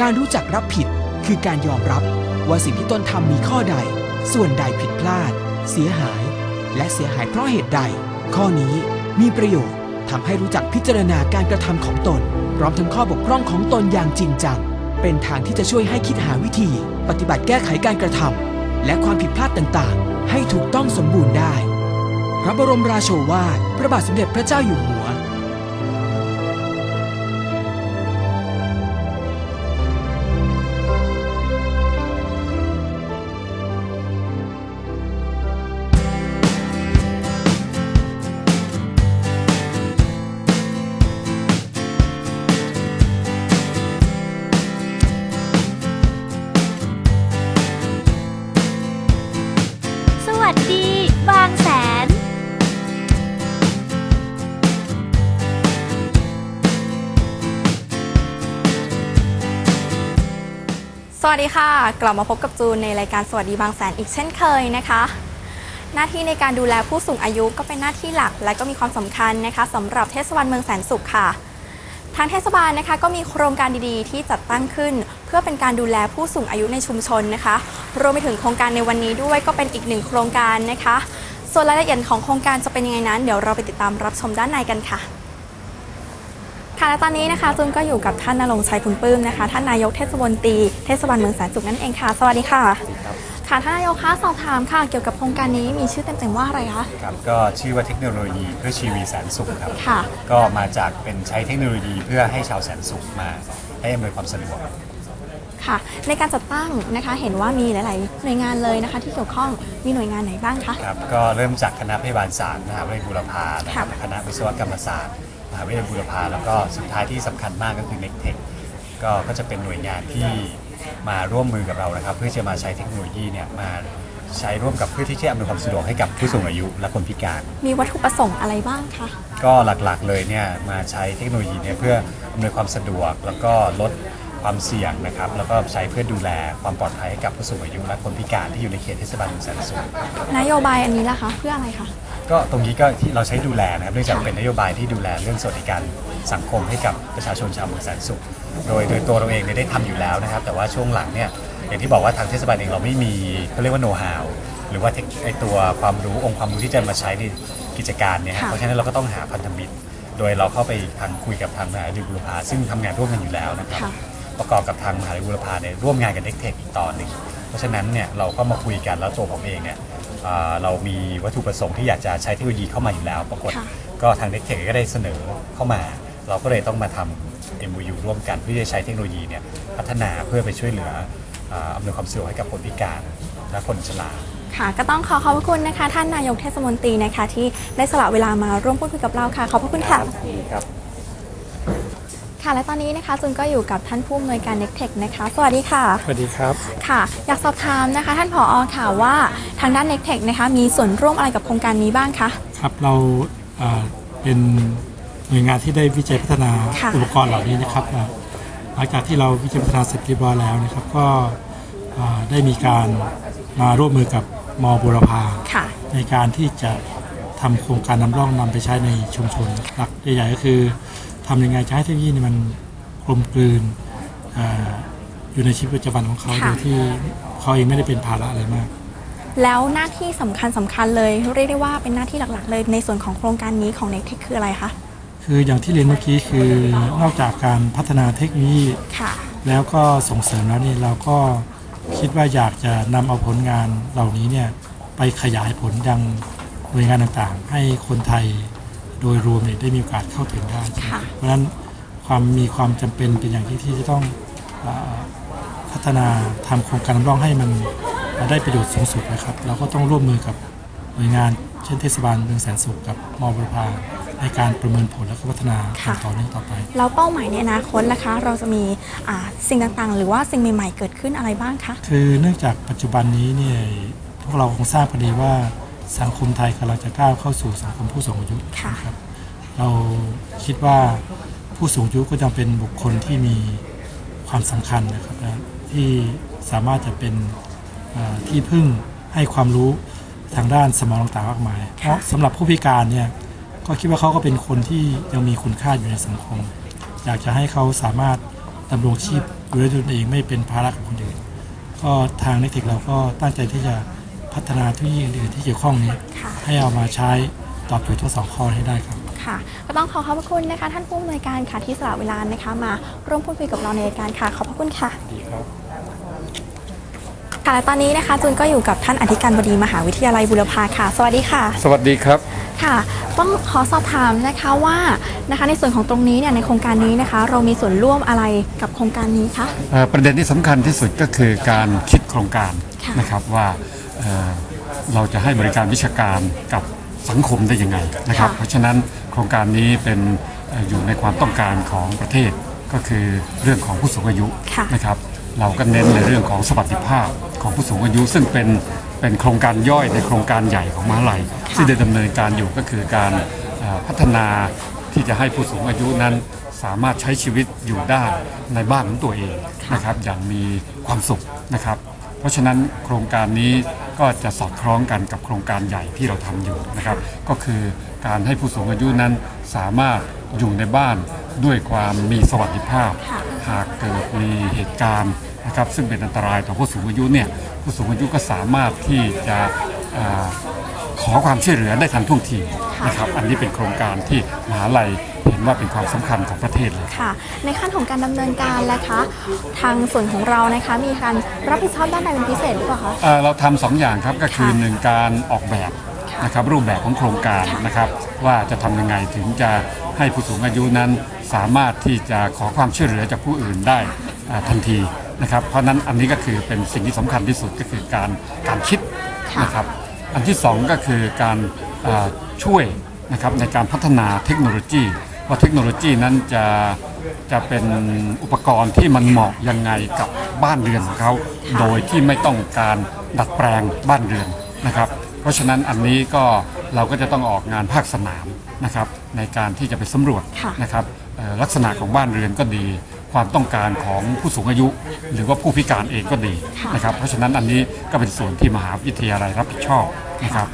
การรู้จักรับผิดคือการยอมรับว่าสิ่งที่ตนทำมีข้อใด ส่วนใดผิดพลาด เสียหาย และเสียหายเพราะเหตุใด ข้อนี้มีประโยชน์ทำให้รู้จักพิจารณาการกระทำของตน พร้อมทั้งข้อบกพร่องของตนอย่างจริงจัง เป็นทางที่จะช่วยให้คิดหาวิธี ปฏิบัติแก้ไขการกระทำและความผิดพลาดต่างๆ ให้ถูกต้องสมบูรณ์ได้ พระบรมราโชวาทพระบาทสมเด็จพระเจ้าอยู่หัว วัสดีค่ะ กลับมาพบกับจูนในรายการสวัสดีบางแสนอีกเช่นเคยนะคะ หน้าที่ในการดูแลผู้สูงอายุก็เป็นหน้าที่หลัก และก็มีความสำคัญนะคะสำหรับเทศบาลเมืองแสนสุขค่ะ ทางเทศบาลนะคะก็มีโครงการดีๆ ที่จัดตั้งขึ้น เพื่อเป็นการดูแลผู้สูงอายุในชุมชนนะคะรวมไปถึงโครงการในวันนี้ด้วยก็เป็นอีกหนึ่งโครงการนะคะ ส่วนรายละเอียดของโครงการจะเป็นยังไงนั้น เดี๋ยวเราไปติดตามรับชมด้านในกันค่ะ ค่ะและตอนนี้นะคะจุนก็อยู่กับท่านนรงค์ชัยพุนปลื้มนะคะ ท่านนายกเทศมนตรีเทศบาลเมืองแสนสุขนั่นเองค่ะ สวัสดีค่ะ ค่ะท่านนายกคะสอบถามค่ะเกี่ยวกับโครงการนี้มีชื่อเต็มๆว่าอะไรคะครับก็ชื่อว่าเทคโนโลยีเพื่อชีวีแสนสุขครับค่ะ ก็มาจากเป็นใช้เทคโนโลยีเพื่อให้ชาวแสนสุขมาให้อำนวยความสะดวกค่ะ ในการจัดตั้งนะคะเห็นว่ามีหลาย ๆ หน่วยงานเลยนะคะ ที่เกี่ยวข้องมีหน่วยงานไหนบ้างคะครับก็เริ่มจากคณะพยาบาลศาสตร์มหาวิทยาลัยบูรพานะครับค่ะคณะวิศวกรรมศาสตร์ มหาวิทยาลัยบูรพาแล้วก็สุดท้ายที่สำคัญมากก็คือ n e c t e c h ก็ก็จะเป็นหน่วยงานที่มาร่วมมือกับเรานะครับ เพื่อจะมาใช้เทคโนโลยีเนี่ยมาใช้ร่วมกับเพื่อที่จะอำนวยความสะดวกให้กับผู้สูงอายุและคนพิการ มีวัตถุประสงค์อะไรบ้างคะ ก็หลักๆเลยเนี่ยมาใช้เทคโนโลยีเนี่ยเพื่ออำนวยความสะดวก แล้วก็ลดความเสี่ยงนะครับ แล้วก็ใช้เพื่อดูแลความปลอดภัยให้กับผู้สูงอายุและคนพิการที่อยู่ในเขตเทศบาลเมืองแสนสุข นโยบายอันนี้ล่ะคะ เพื่ออะไรคะ ก็ตรงนี้ก็ที่เราใช้ดูแลนะครับเนื่องจากค่ะเป็นนโยบายที่ดูแลเรื่องสวัสดิการสังคมให้กับประชาชนชาวเมืองแสนสุข โดยโดยตัวเราเองเนี่ยได้ทำอยู่แล้วนะครับ แต่ว่าช่วงหลังเนี่ยอย่างที่บอกว่าทางเทศบาลเองเราไม่มีเขาเรียกว่าโน้ตฮาวหรือว่าเทคไอตัวความรู้องค์ความรู้ที่จะมาใช้ในกิจการเนี่ยค่ะ เพราะฉะนั้นเราก็ต้องหาพันธมิตร โดยเราเข้าไปทางคุยกับทางมหาวิทยาลัยบุรพาซึ่งทำงานร่วมกันอยู่แล้วนะครับ ค่ะ ประกอบกับทางมหาวิทยาลัยบุรพาเนี่ยร่วมงานกับเด็กเทคอีกตอนหนึ่งเพราะฉะนั้นเนี่ยเราก็มาคุยกันแล้วตัวผมเองเนี่ย อ่าเรามีวัตถุประสงค์ที่อยากจะใช้เทคโนโลยีเข้ามาอยู่แล้ว ปรากฏค่ะ ก็ทางเด็กเทคก็ได้เสนอเข้ามา เราก็เลยต้องมาทำ MOU ร่วมกันเพื่อจะใช้เทคโนโลยีเนี่ยพัฒนาเพื่อไปช่วยเหลืออ่าอำนวยความสะดวกให้กับคนพิการและคนชรา ค่ะ ก็ต้องขอขอบพระคุณนะคะ ท่านนายกเทศมนตรีนะคะ ที่ได้สละเวลามาร่วมพูดคุยกับเราค่ะ ขอบพระคุณค่ะ ครับ ค่ะและตอนนี้นะคะจุนก็อยู่กับท่านผู้อำนวยการเน็กเทคนะคะ สวัสดีค่ะ สวัสดีครับ ค่ะ อยากสอบถามนะคะ ท่านผอค่ะว่าทางด้านเน็กเทคนะคะมีส่วนร่วมอะไรกับโครงการนี้บ้างคะ ครับเราเอ่อเป็นหน่วยงานที่ได้วิจัยพัฒนาค่ะ อุปกรณ์เหล่านี้นะครับอ่าหลังจากที่เราวิจัยพัฒนาเสร็จเรียบร้อยแล้วนะครับ ก็อ่าได้มีการมาร่วมมือกับมบุรพา ค่ะ ในการที่จะทำโครงการนำร่องนำไปใช้ในชุมชนหลักใหญ่ๆก็คือ ทำยังไงจะให้เทคโนโลยีนี่มันกลมกลืนอ่าอยู่ในชีวิตประจำวันของเขาค่ะโดยที่เขาเองไม่ได้เป็นภาระอะไรมาก แล้วหน้าที่สำคัญสำคัญเลยเรียกได้ว่าเป็นหน้าที่หลักๆ เลยในส่วนของโครงการนี้ของเน็กเทคคืออะไรคะคืออย่างที่เรียนเมื่อกี้คือนอกจากการพัฒนาเทคโนโลยีค่ะแล้วก็ส่งเสริมแล้วนี่เราก็คิดว่าอยากจะนำเอาผลงานเหล่านี้เนี่ยไปขยายผลยังหน่วยงานต่างๆ ให้คนไทย โดยรวมเนี่ยได้มีโอกาสเข้าถึงได้ค่ะเพราะฉะนั้นความมีความจำเป็นเป็นอย่างที่ที่จะต้องเออพัฒนาทำโครงการนำร่องให้มันได้ประโยชน์สูงสุดนะครับ เราก็ต้องร่วมมือกับหน่วยงานเช่นเทศบาลเมืองแสนสุขกับมบุรพาในการประเมินผลและก็พัฒนาค่ะต่อเนื่องต่อไป แล้วเป้าหมายในอนาคตนะคะ เราจะมีอ่าสิ่งต่างๆ หรือว่าสิ่งใหม่ ๆ เกิดขึ้นอะไรบ้างคะ คือเนื่องจากปัจจุบันนี้เนี่ยพวกเราคงทราบกันดีว่า สังคมไทยกำลังจะก้าวเข้าสู่สังคมผู้สูงอายุค่ะนะครับเราคิดว่าผู้สูงอายุก็จะเป็นบุคคลที่มีความสำคัญนะครับนะที่สามารถจะเป็นเอ่อที่พึ่งให้ความรู้ทางด้านสมองต่างๆมากมาย เพราะสำหรับผู้พิการเนี่ยก็คิดว่าเขาก็เป็นคนที่ยังมีคุณค่าอยู่ในสังคม อยากจะให้เขาสามารถดำรงชีพอยู่ด้วยตนเองไม่เป็นภาระกับคนอื่นก็ทางนิติเราก็ตั้งใจที่จะ พัฒนาเทคโนโลยีอื่นๆที่เกี่ยวข้องนี้ ค่ะ ให้เอามาใช้ตอบโจทย์ทั้งสองข้อให้ได้ครับ ค่ะ ก็ต้องขอขอบพระคุณนะคะ ท่านผู้อำนวยการค่ะที่สละเวลานะคะ มาร่วมพูดคุยกับเราในรายการค่ะ ขอบพระคุณค่ะ ดีครับ ค่ะและตอนนี้นะคะจูนก็อยู่กับท่านอธิการบดีมหาวิทยาลัยบุรพาค่ะ สวัสดีค่ะ สวัสดีครับ ค่ะ ต้องขอสอบถามนะคะว่านะคะในส่วนของตรงนี้เนี่ยในโครงการนี้นะคะ เรามีส่วนร่วมอะไรกับโครงการนี้คะ เอ่อประเด็นที่สำคัญที่สุดก็คือการคิดโครงการค่ะ นะครับว่า เอ่อเราจะให้บริการวิชาการกับสังคมได้ยังไงนะครับ เพราะฉะนั้นโครงการนี้เป็นเอ่ออยู่ในความต้องการของประเทศก็คือเรื่องของผู้สูงอายุค่ะนะครับ เราก็เน้นในเรื่องของสวัสดิภาพของผู้สูงอายุ ซึ่งเป็นเป็นโครงการย่อยในโครงการใหญ่ของมหาลัยที่ได้ดำเนินการอยู่ก็คือการเอ่อพัฒนาที่จะให้ผู้สูงอายุนั้นสามารถใช้ชีวิตอยู่ได้ในบ้านของตัวเองนะครับอย่างมีความสุขนะครับ เพราะฉะนั้นโครงการนี้ก็จะสอดคล้องกันกับโครงการใหญ่ที่เราทำอยู่นะครับ ก็คือการให้ผู้สูงอายุนั้นสามารถอยู่ในบ้านด้วยความมีสวัสดิภาพ หากเกิดมีเหตุการณ์นะครับ ซึ่งเป็นอันตรายต่อผู้สูงอายุเนี่ยผู้สูงอายุก็สามารถที่จะอขอความช่วยเหลือได้ทันท่วงที นะครับอันนี้เป็นโครงการที่มหาลัยเห็นว่าเป็นความสำคัญของประเทศเลยค่ะ ในขั้นของการดำเนินการแล้วคะทางส่วนของเรานะคะมีการรับผิดชอบด้านใดเป็นพิเศษหรือเปล่าคะเอ่อเราทำสองอย่างครับก็คือค่ะหนึ่งการออกแบบนะครับรูปแบบของโครงการนะครับว่าจะทำยังไงถึงจะให้ผู้สูงอายุนั้นสามารถที่จะขอความช่วยเหลือจากผู้อื่นได้อ่าทันทีนะครับเพราะฉะนั้นอันนี้ก็คือเป็นสิ่งที่สำคัญที่สุดก็คือการการคิดค่ะนะครับ อันที่สองก็คือการอ่าช่วยนะครับในการพัฒนาเทคโนโลยีว่าเทคโนโลยีนั้นจะจะเป็นอุปกรณ์ที่มันเหมาะยังไงกับบ้านเรือนของเขา โดยที่ไม่ต้องการดัดแปลงบ้านเรือนนะครับ เพราะฉะนั้นอันนี้ก็เราก็จะต้องออกงานภาคสนามนะครับในการที่จะไปสำรวจค่ะนะครับเอ่อลักษณะของบ้านเรือนก็ดี ความต้องการของผู้สูงอายุ หรือว่าผู้พิการเองก็ดีนะครับเพราะฉะนั้นอันนี้ก็เป็นส่วนที่มหาวิทยาลัยรับผิดชอบนะครับ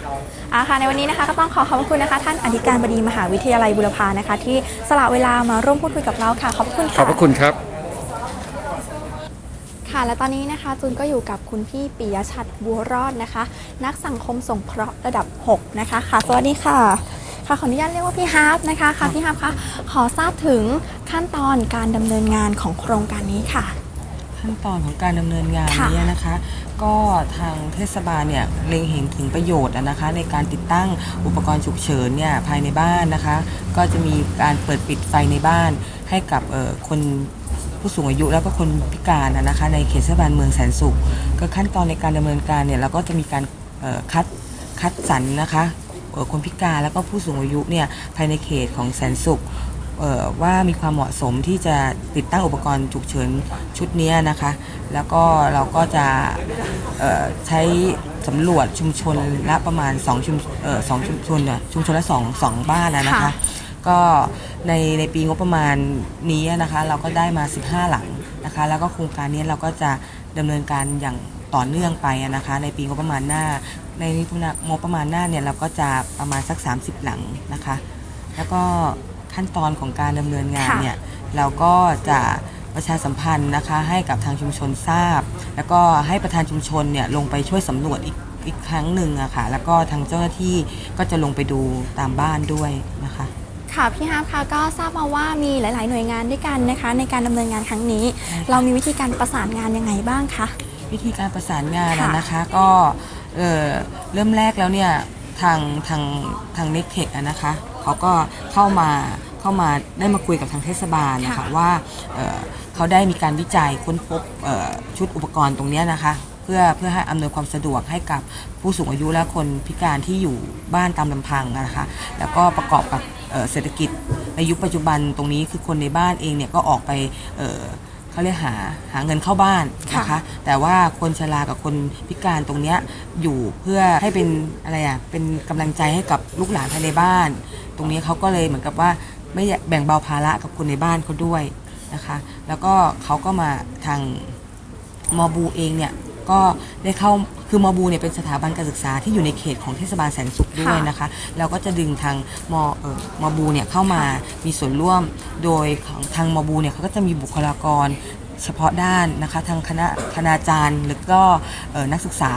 อ่าค่ะในวันนี้นะคะก็ต้องขอขอบพระคุณนะคะ ท่านอธิการบดีมหาวิทยาลัยบุรพานะคะ ที่สละเวลามาร่วมพูดคุยกับเราค่ะ ขอบคุณขค่ะอบพระคุณครับค่ะและตอนนี้นะคะจูนก็อยู่กับคุณพี่ปิยชัดบัวรอดนะคะ นักสังคมสงเคราะห์ระดับ 6 นะคะค่ะ สวัสดีค่ะ ค่ะขออนุญาตเรียกว่าพี่ฮาร์ปนะคะค่ะพี่ฮาร์ปคะขอทราบถึงขั้นตอนการดำเนินงานของโครงการนี้ค่ะ ขั้นตอนของการดำเนินงานค่ะเนี้นะคะ ก็ทางเทศบาลเนี่ยเล็งเห็นถึงประโยชน์อะนะคะ ในการติดตั้งอุปกรณ์ฉุกเฉินเนี่ยภายในบ้านนะคะ ก็จะมีการเปิดปิดไฟในบ้านให้กับเอ่อคนผู้สูงอายุแล้วก็คนพิการอะนะคะ ในเขตเทศบาลเมืองแสนสุข ก็ขั้นตอนในการดำเนินการเนี่ยเราก็จะมีการเอ่อคัดคัดสรรนะคะเอ่อ คนพิการแล้วก็ผู้สูงอายุเนี่ยภายในเขตของแสนสุขว่ามีความเหมาะสมที่จะติดตั้งอุปกรณ์ฉุกเฉินชุดนี้นะคะ แล้วก็เราก็จะใช้สำรวจชุมชนละประมาณ2ชุมเอ่อสองชุมชนน่ะชุมชนละ2 2บ้านนะนะคะคะ ก็ในในปีงบประมาณนี้นะคะเราก็ได้มา 15 หลังนะคะ แล้วก็โครงการนี้เราก็จะดำเนินการอย่างต่อเนื่องไปนะคะ ในปีงบประมาณหน้า ในงบประมาณหน้าเนี่ยเราก็จะประมาณสัก 30 หลังนะคะ แล้วก็ขั้นตอนของการดำเนินงานค่ะเนี่ยเราก็จะประชาสัมพันธ์นะคะให้กับทางชุมชนทราบ แล้วก็ให้ประธานชุมชนเนี่ยลงไปช่วยสำรวจอีกอีกครั้งหนึ่งอะค่ะแล้วก็ทางเจ้าหน้าที่ก็จะลงไปดูตามบ้านด้วยนะคะค่ะพี่ฮาร์ปคะก็ทราบมาว่ามีหลาย ๆ หน่วยงานด้วยกันนะคะ ในการดำเนินงานครั้งนี้ เรามีวิธีการประสานงานยังไงบ้างคะวิธีการประสานงานค่ะอะนะคะก็ เอ่อเริ่มแรกแล้วเนี่ยทางทางทางเน็กเทคนะคะเขาก็เข้ามาเข้ามาได้มาคุยกับทางเทศบาลนะคะว่าเอ่อเขาได้มีการวิจัยค้นพบเอ่อชุดอุปกรณ์ตรงเนี้ยนะคะเพื่อเพื่อให้อำนวยความสะดวกให้กับผู้สูงอายุและคนพิการที่อยู่บ้านตามลำพังนะคะ แล้วก็ประกอบกับเอ่อเศรษฐกิจในยุคปัจจุบันตรงนี้คือคนในบ้านเองเนี่ยก็ออกไป เอ่อเขาเรียกหาหาเงินเข้าบ้านนะคะค่ะแต่ว่าคนชรากับคนพิการตรงเนี้ยอยู่เพื่อให้เป็นอะไรอะเป็นกำลังใจให้กับลูกหลานภายในบ้าน ตรงนี้เขาก็เลยเหมือนกับว่าไม่อยากแบ่งเบาภาระกับคนในบ้านเขาด้วยนะคะ แล้วก็เขาก็มาทางมอบูเองเนี่ย ก็ได้เข้าคือมอบูเนี่ยเป็นสถาบันการศึกษาที่อยู่ในเขตของเทศบาลแสนสุขด้วยนะคะเราก็จะดึงทางมเอ่อมอบูเนี่ยเข้ามามีส่วนร่วมโดยของทางมอบูเนี่ยเขาก็จะมีบุคลากรเฉพาะด้านนะคะทางคณะคณาจารย์หรือก็เอ่อนักศึกษา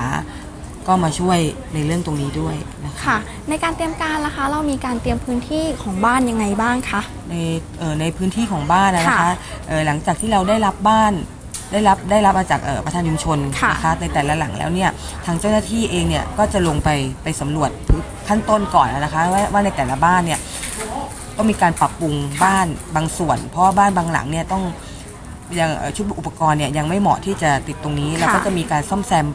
ก็มาช่วยในเรื่องตรงนี้ด้วยนะคะค่ะ ในการเตรียมการล่ะคะ เรามีการเตรียมพื้นที่ของบ้านยังไงบ้างคะในเอ่อในพื้นที่ของบ้านนะนะค่ะคะเอ่อหลังจากที่เราได้รับบ้าน ได้รับได้รับมาจากเอ่อประธานชุมชนค่ะนะคะในแต่ละหลังแล้วเนี่ยทางเจ้าหน้าที่เองเนี่ยก็จะลงไปไปสำรวจขั้นต้นก่อนนะคะว่าว่าในแต่ละบ้านเนี่ยต้องมีการปรับปรุงบ้านบางส่วน เพราะว่าบ้านบางหลังเนี่ยต้องยังเอ่อชุดอุปกรณ์เนี่ยยังไม่เหมาะที่จะติดตรงนี้เราก็จะมีการซ่อมแซม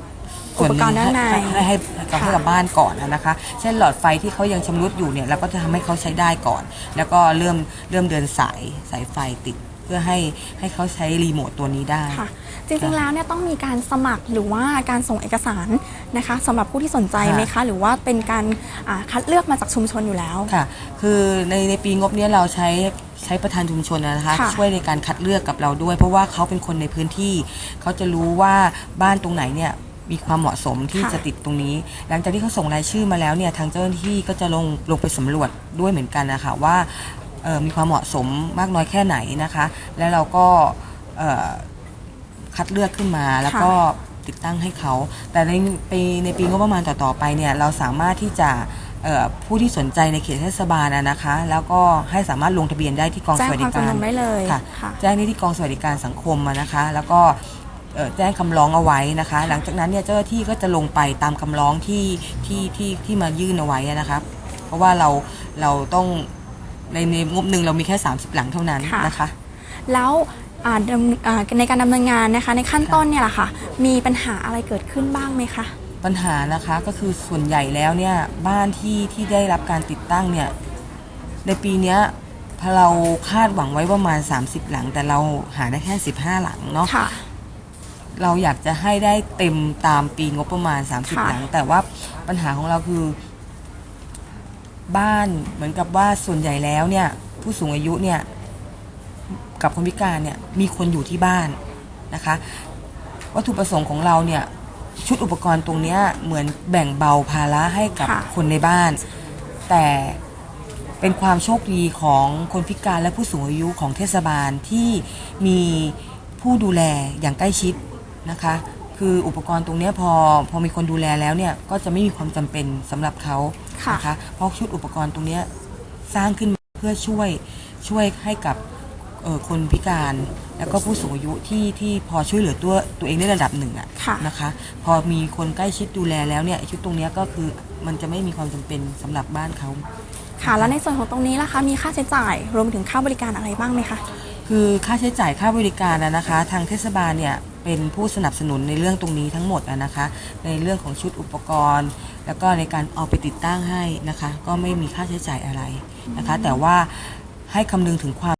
ส่วนหอุปกรนึ่ณ์งด้านในให้ให้ให้ให้ให้กับบ้านก่อนนะคะ เช่นหลอดไฟที่เขายังชำรุดอยู่เนี่ยเราก็จะทำให้เขาใช้ได้ก่อน แล้วก็เริ่มเริ่มเดินสายสายไฟติด เพื่อให้ให้เขาใช้รีโมทตัวนี้ได้ ค่ะ จริงๆแล้วเนี่ยต้องมีการสมัครหรือว่าการส่งเอกสารนะคะสำหรับผู้ที่สนใจไหมคะ หรือว่าเป็นการอ่าคัดเลือกมาจากชุมชนอยู่แล้ว ค่ะ คือในในปีงบเนี้ยเราใช้ใช้ประธานชุมชนนะคะ ค่ะ ช่วยในการคัดเลือกกับเราด้วย เพราะว่าเขาเป็นคนในพื้นที่ เขาจะรู้ว่าบ้านตรงไหนเนี่ยมีความเหมาะสมที่ค่ะ จะติดตรงนี้ หลังจากที่เขาส่งรายชื่อมาแล้วเนี่ยทางเจ้าหน้าที่ก็จะลงลงไปสำรวจด้วยเหมือนกันนะคะว่าเอ่อ มีความเหมาะสมมากน้อยแค่ไหนนะคะ แล้วเราก็เอ่อคัดเลือกขึ้นมาแล้วก็ติดตั้งให้เขา แต่ในปีในปีงบประมาณต่อๆไปเนี่ยเราสามารถที่จะเอ่อผู้ที่สนใจในเขตเทศบาลนะนะคะ แล้วก็ให้สามารถลงทะเบียนได้ที่กองแจ้สงวัสคดิวามการจำนงได้เลยค่ะค่ะแจ้งได้ที่กองสวัสดิการสังคมอะนะคะ แล้วก็เอ่อแจ้งคำร้องเอาไว้นะคะ หลังจากนั้นเนี่ยเจ้าหน้าที่ก็จะลงไปตามคำร้องที่ที่ที่ที่มายื่นเอาไว้อะนะคะ เพราะว่าเราเราต้อง ในในงบหนึ่งเรามีแค่ 30 หลังเท่านั้นค่ะ นะคะ แล้วอ่าดำอ่าในการดำเนินงานนะคะ ในขั้นต้นเนี่ยแหละค่ะ มีปัญหาอะไรเกิดขึ้นบ้างไหมคะ ปัญหานะคะก็คือส่วนใหญ่แล้วเนี่ยบ้านที่ที่ได้รับการติดตั้งเนี่ยในปีเนี้ยเราคาดหวังไว้ประมาณ 30 หลัง แต่เราหาได้แค่ 15 หลังเนาะ ค่ะ เราอยากจะให้ได้เต็มตามปีงบประมาณ 30 ค่ะหลัง แต่ว่าปัญหาของเราคือ บ้านเหมือนกับว่าส่วนใหญ่แล้วเนี่ย ผู้สูงอายุเนี่ยกับคนพิการเนี่ยมีคนอยู่ที่บ้านนะคะ วัตถุประสงค์ของเราเนี่ยชุดอุปกรณ์ตรงเนี้ยเหมือนแบ่งเบาภาระให้กับค่ะคนในบ้าน แต่เป็นความโชคดีของคนพิการและผู้สูงอายุของเทศบาลที่มีผู้ดูแลอย่างใกล้ชิดนะคะ คืออุปกรณ์ตรงเนี้ยพอพอมีคนดูแลแล้วเนี่ยก็จะไม่มีความจำเป็นสำหรับเขา ค่ะนะคะเพราะชุดอุปกรณ์ตรงเนี้ยสร้างขึ้นมาเพื่อช่วยช่วยให้กับเอ่อคนพิการ แล้วก็ผู้สูงอายุที่ที่พอช่วยเหลือตัวตัวเองได้ระดับหนึ่งอะค่ะ นะคะ พอมีคนใกล้ชิดดูแลแล้วเนี่ยชุดตรงเนี้ยก็คือมันจะไม่มีความจำเป็นสำหรับบ้านเขา ค่ะ แล้วในส่วนของตรงนี้ล่ะคะ มีค่าใช้จ่ายรวมถึงค่าบริการอะไรบ้างไหมคะ คือค่าใช้จ่ายค่าบริการนะนะคะ ทางเทศบาลเนี่ยเป็นผู้สนับสนุนในเรื่องตรงนี้ทั้งหมดอะนะคะ ในเรื่องของชุดอุปกรณ์ แล้วก็ในการเอาไปติดตั้งให้นะคะ ก็ไม่มีค่าใช้จ่ายอะไรนะคะ แต่ว่าให้คำนึงถึงความ